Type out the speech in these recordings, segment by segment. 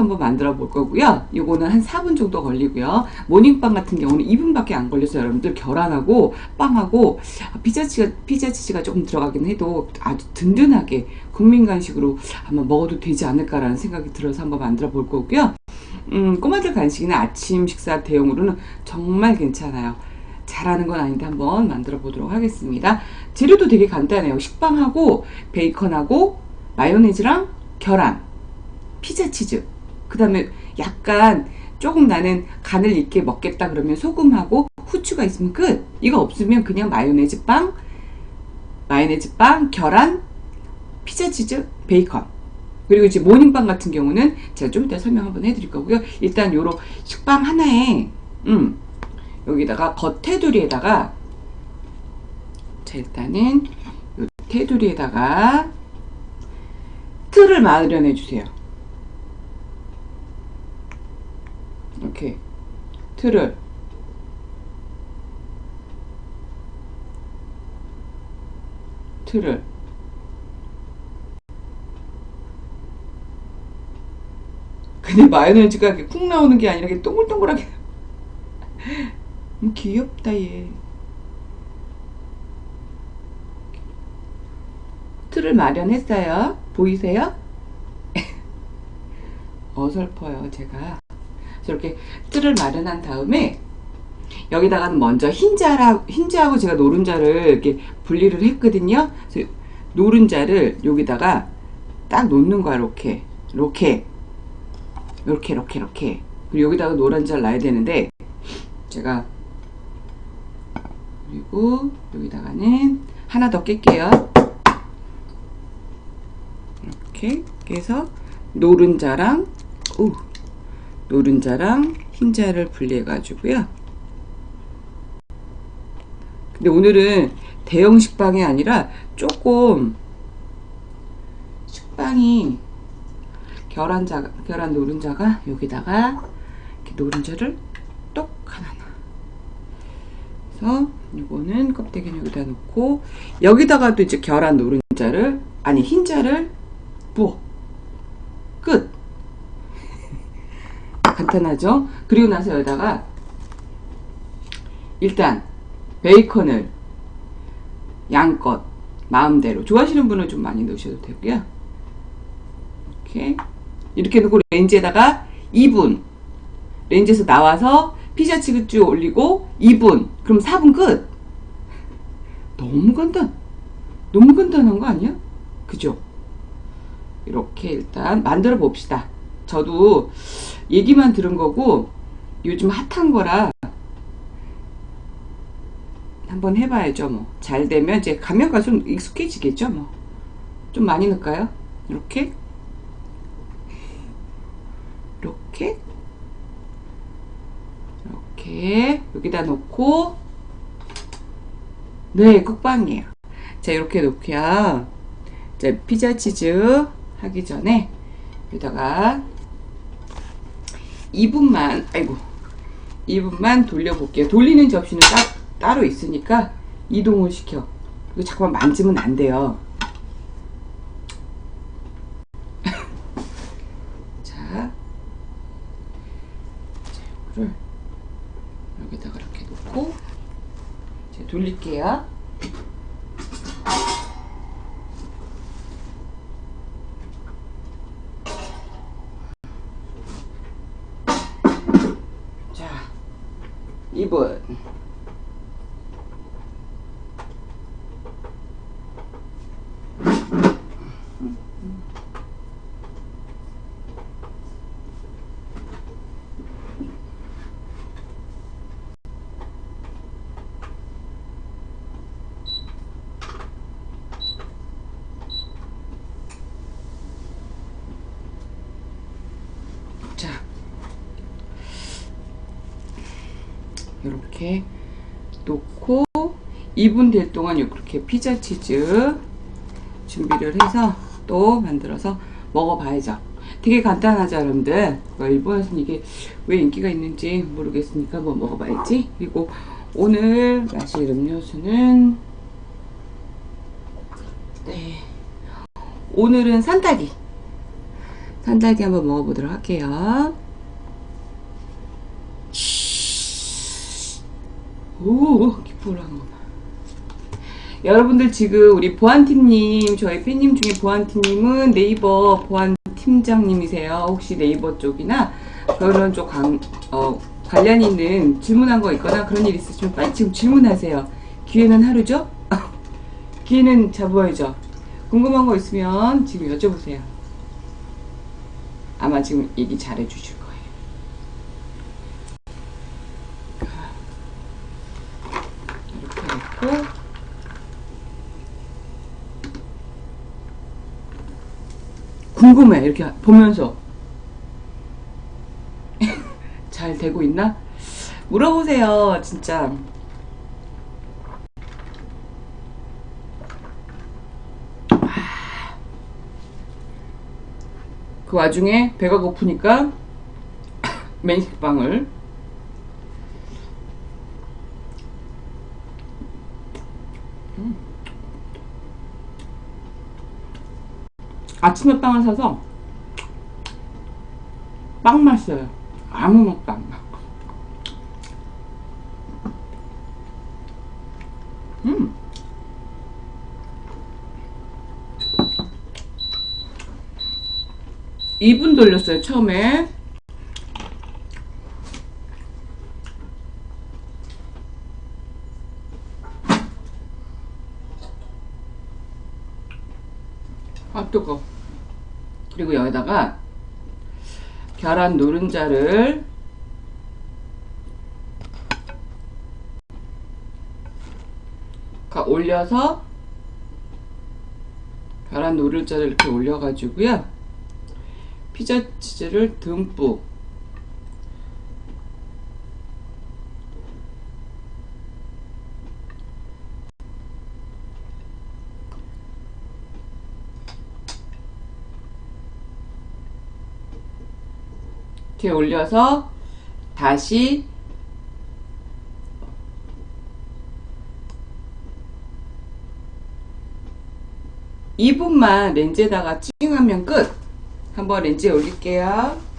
한번 만들어 볼 거고요. 이거는 한 4분 정도 걸리고요. 모닝빵 같은 경우는 2분밖에 안 걸려서 여러분들 계란하고 빵하고 피자치가 피자치즈가 조금 들어가긴 해도 아주 든든하게 국민 간식으로 한번 먹어도 되지 않을까라는 생각이 들어서 한번 만들어 볼 거고요. 음, 꼬마들 간식이나 아침 식사 대용으로는 정말 괜찮아요. 잘하는 건 아닌데 한번 만들어 보도록 하겠습니다. 재료도 되게 간단해요. 식빵하고 베이컨하고 마요네즈랑 계란, 피자 치즈. 그 다음에 약간 조금 나는 간을 있게 먹겠다 그러면 소금하고 후추가 있으면 끝. 이거 없으면 그냥 마요네즈 빵, 마요네즈 빵, 계란, 피자 치즈, 베이컨. 그리고 이제 모닝빵 같은 경우는 제가 좀 이따 설명 한번 해드릴 거고요. 일단 요런 식빵 하나에, 음, 여기다가 겉테두리에다가, 자, 일단은 요 테두리에다가 틀을 마련해 주세요. 이렇게 틀을. 틀을. 근데 마요네즈가 이렇게 쿵 나오는 게 아니라 이렇게 동글동글하게. 음, 귀엽다 얘. 틀을 마련했어요. 보이세요? 어설퍼요 제가 저렇게 틀을 마련한 다음에 여기다가는 먼저 흰자라, 흰자하고 제가 노른자를 이렇게 분리를 했거든요. 노른자를 여기다가 딱 놓는 거야, 이렇게. 이렇게. 이렇게, 이렇게, 이렇게. 그리고 여기다가 노른자를 놔야 되는데, 제가, 그리고 여기다가는 하나 더 낄게요. 이렇게 깨서 노른자랑, 오, 노른자랑 흰자를 분리해 가지고요. 근데 오늘은 대형 식빵이 아니라 조금 식빵이 계란자 계란 노른자가 여기다가 이렇게 노른자를 똑 하나 그래서 이거는 껍데기는 여기다 놓고 여기다가 또 이제 계란 노른자를 아니 흰자를 부어. 끝 간단하죠. 그리고 나서 여기다가 일단 베이컨을 양껏 마음대로 좋아하시는 분은 좀 많이 넣으셔도 되고요. 이렇게. 이렇게 넣고 레인지에다가 2분. 레인지에서 나와서 피자 치즈 올리고 2분. 그럼 4분 끝. 너무 간단. 너무 간단한 거 아니야? 그죠? 이렇게 일단 만들어 봅시다 저도 얘기만 들은 거고 요즘 핫한 거라 한번 해봐야죠 뭐. 잘 되면 이제 가면 갈수록 익숙해지겠죠 뭐. 좀 많이 넣을까요? 이렇게? 이렇게? 이렇게. 여기다 놓고. 네 국방이에요. 자 이렇게 놓고요. 자 피자 치즈 하기 전에 여기다가 2분만 아이고 2분만 돌려볼게요 돌리는 접시는 딱 따로 있으니까 이동을 시켜. 이거 자꾸만 만지면 안 돼요. 자, 이거를 여기다가 이렇게 놓고 이제 돌릴게요. 자, 2분. 자, 이렇게 놓고 2분 될 동안 이렇게 피자 치즈 준비를 해서 또 만들어서 먹어봐야죠. 되게 간단하죠, 여러분들. 뭐 일본에서는 이게 왜 인기가 있는지 모르겠으니까 뭐 먹어봐야지. 그리고 오늘 마실 음료수는 네 오늘은 산딸기 산딸기 한번 먹어보도록 할게요. 오, 한 번. 여러분들 지금 우리 보안팀님, 저희 팬님 중에 보안팀님은 네이버 보안 팀장님이세요. 혹시 네이버 쪽이나 그런 쪽 관, 어, 관련 있는 질문한 거 있거나 그런 일 있으시면 빨리 지금 질문하세요. 기회는 하루죠? 기회는 잡아야죠. 궁금한 거 있으면 지금 여쭤보세요. 아마 지금 얘기 잘해 주실 거예요. 이렇게 놓고 궁금해. 이렇게 보면서. 잘 되고 있나? 물어보세요 진짜. 그 와중에 배가 고프니까 메인식빵을 음. 아침에 빵을 사서 빵 맛어요 아무 맛도 안 나. 음. 이분 돌렸어요, 처음에. 아, 뜨거. 그리고 여기다가 계란 노른자를 가- 올려서 계란 노른자를 이렇게 올려가지고요. 피자 치즈를 듬뿍 이렇게 올려서 다시 이분만 렌즈에다가 찡하면 끝! 한번 렌즈에 올릴게요.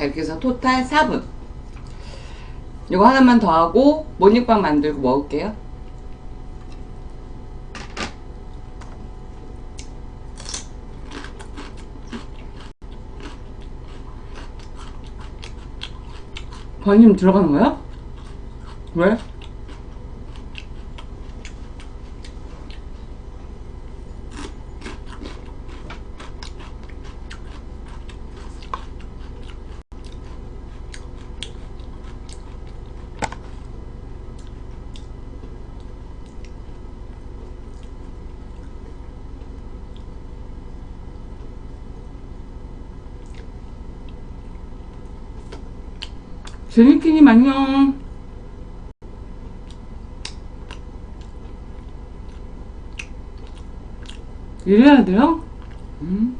자, 이렇게 해서 토탈 4분. 이거 하나만 더 하고 모닝빵 만들고 먹을게요. 반님 들어가는 거야? 왜? 제니키님 안녕. 이래야 돼요? 음.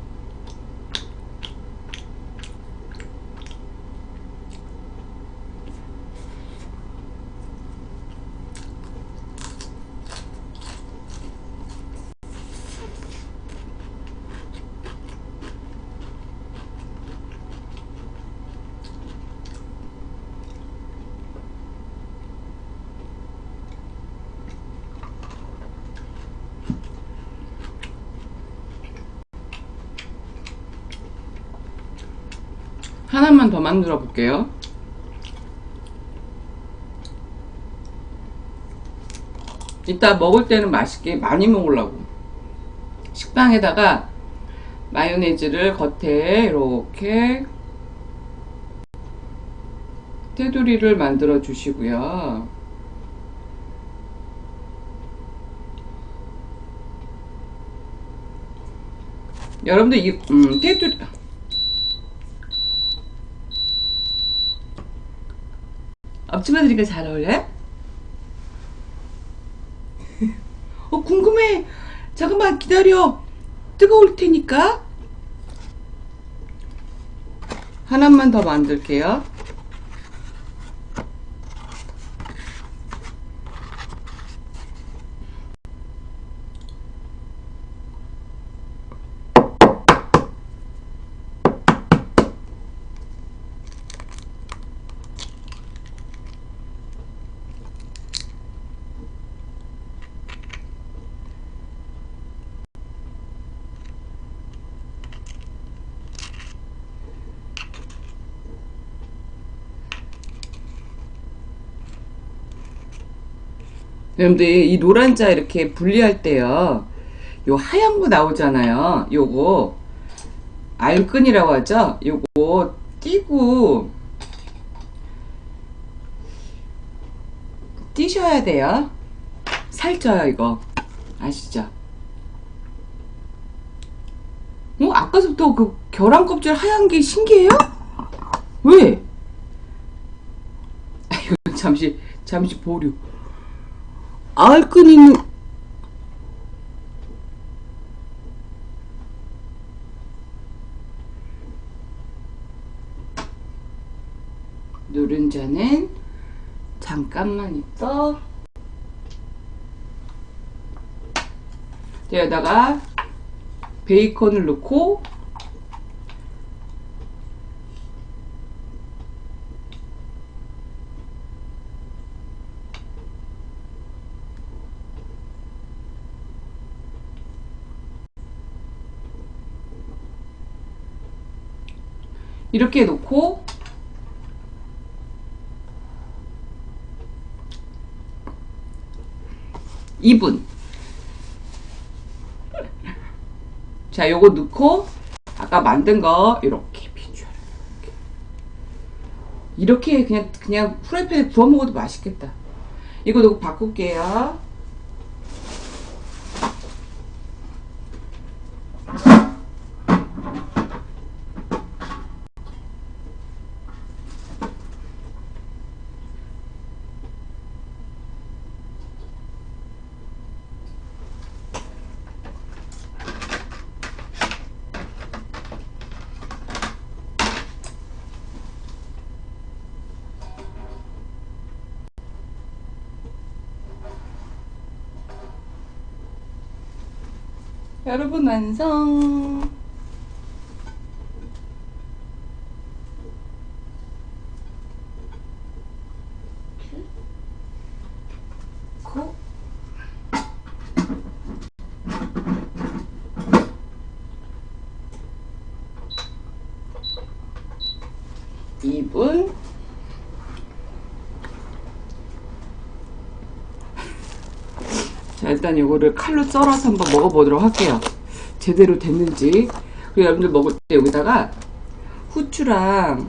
하나만 더 만들어 볼게요. 이따 먹을 때는 맛있게 많이 먹으려고. 식빵에다가 마요네즈를 겉에 이렇게 테두리를 만들어 주시고요. 여러분들 이 음, 테두리 앞치마 드니까 잘 어울려요? 어 궁금해 잠깐만 기다려. 뜨거울 테니까. 하나만 더 만들게요. 여러분들 이 노란 자 이렇게 분리할 때요. 요 하얀 거 나오잖아요. 요거 알끈이라고 하죠. 요거 띄고 띄셔야 돼요. 살쪄요 이거 아시죠? 어 아까부터 그 계란 껍질 하얀 게 신기해요? 왜? 이거 잠시 잠시 보류. 알끈 있는 노른자는 잠깐만 있어. 여기다가 베이컨을 넣고 이렇게 놓고 이분 자, 요거 넣고 아까 만든 거 이렇게 이렇게 이렇게 그냥 그냥 프라이팬에 구워 먹어도 맛있겠다. 이거 넣고 바꿀게요. 여러분 완성. 고. 이분 자, 일단 이거를 칼로 썰어서 한번 먹어보도록 할게요. 제대로 됐는지. 그리고 여러분들 먹을 때 여기다가 후추랑